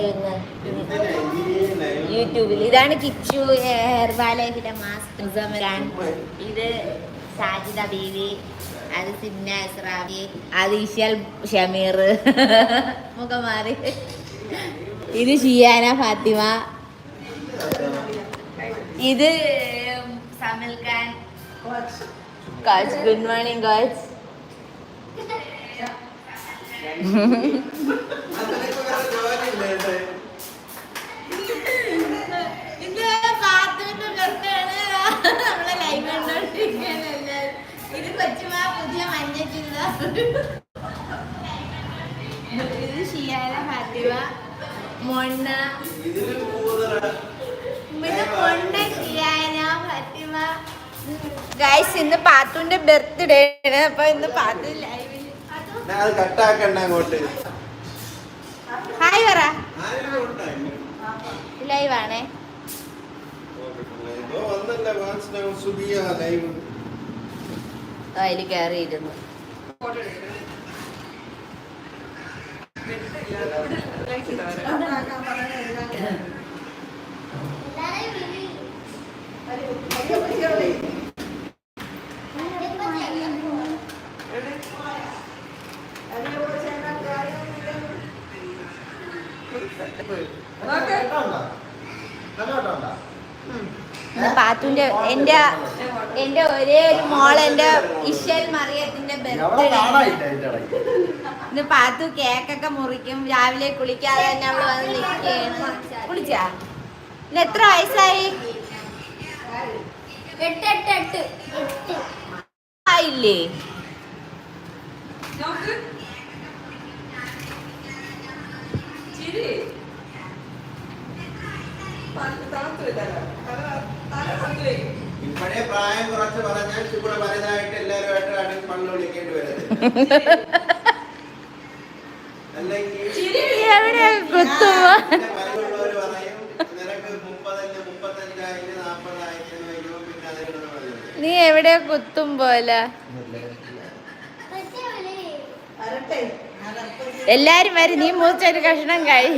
വിചാരിച്ചു ഇന്ന് യൂട്യൂബിൽ ഇതാണ് കിച്ചു ഹെർബാലൈഫിന്റെ മാസ്ക് ഇത് സാജിദ ബീവി അത് സിന്ന ഇസ്രാബി അത് ഇഷൽ ഷമീർ. മുഖം മാറി. ഇത് ഷിയാന ഫാത്തിമ. ഇത് Samal Khan. Coach good morning coach കൊച്ചുമാ പുതിയ മഞ്ഞ ചുരിദാർ ഇത് ഷിയാന ഫാത്തിമ മൊണ്ണ പിന്നെ മൊണ്ണ ഷിയാന ഫാത്തിമ. ഗൈസ് ഇന്ന് പാത്തുന്റെ ബർത്ത്ഡേ ആണ്. അപ്പൊ ഇന്ന് പാത്തു ലൈവിൽ കട്ടാക്കണ്ട അങ്ങോട്ട്. ഹായ് പറ. സുബിയ ലൈവ് ആണേ കയറിയിരുന്നു സുബിയ പാത്തുന്റെ എന്റെ എന്റെ ഒരേ ഒരു മോൾ എന്റെ ഇഷൽ മറിയത്തിന്റെ ബർത്ത്ഡേ ഇന്ന് പാത്തു കേക്കൊക്കെ മുറിക്കും രാവിലെ കുളിക്കാതെ തന്നെ അവൾ വന്ന് നിൽക്കുകയാണ്. കുളിച്ചാ? ഇന്ന് എത്ര വയസ്സായി? ആയില്ലേ? ഇപ്പോഴേ പ്രായം കുറച്ച് പറഞ്ഞാൽ വലുതായിട്ട് എല്ലാവരുമായിട്ട് പള്ളു വിളിക്കേണ്ടി വരുന്നത് നീ എവിടെ കുത്തും പോലെ? എല്ലാരും വരും നീ മൂച്ചൊരു കഷ്ണം കഴി.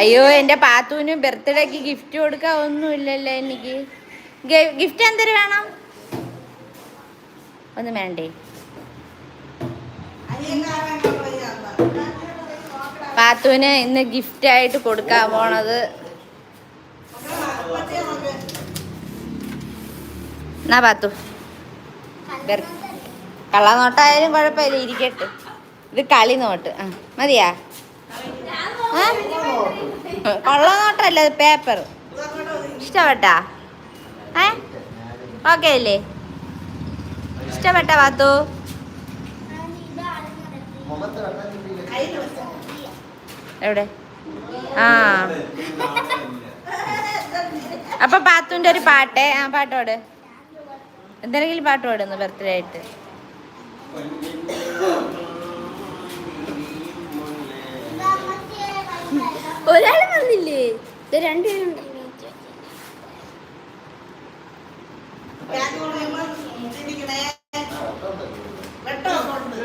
അയ്യോ എന്റെ പാത്തുവിന് ബർത്ത്ഡേക്ക് ഗിഫ്റ്റ് കൊടുക്കാൻ ഒന്നും ഒന്നുമില്ലല്ലോ എനിക്ക്. ഗിഫ്റ്റ് എന്തൊരു വേണം? ഒന്നും വേണ്ടേ? പാത്തുവിന് ഇന്ന് ഗിഫ്റ്റ് ആയിട്ട് കൊടുക്കാൻ പോണത്. എന്നാ പാത്തു? കള്ളനോട്ടായാലും കുഴപ്പമില്ല ഇരിക്കട്ടെ. ഇത് കളി നോട്ട് ആ മതിയാ? കള്ളനോട്ടല്ല നോട്ടല്ല പേപ്പർ ഇഷ്ടപ്പെട്ടാ? ഏ? ഓക്കെ അല്ലേ? ഇഷ്ടപ്പെട്ട വാത്തു? എവിടെ? ആ. അപ്പൊ പാത്തുവിന്റെ ഒരു പാട്ട്. ആ പാട്ടോട് എന്തെങ്കിലും പാട്ട് പാടുന്നു ബർത്ത്ഡേ ആയിട്ട്. ഇത് രണ്ടുപേരുണ്ടല്ലോ ഞാൻ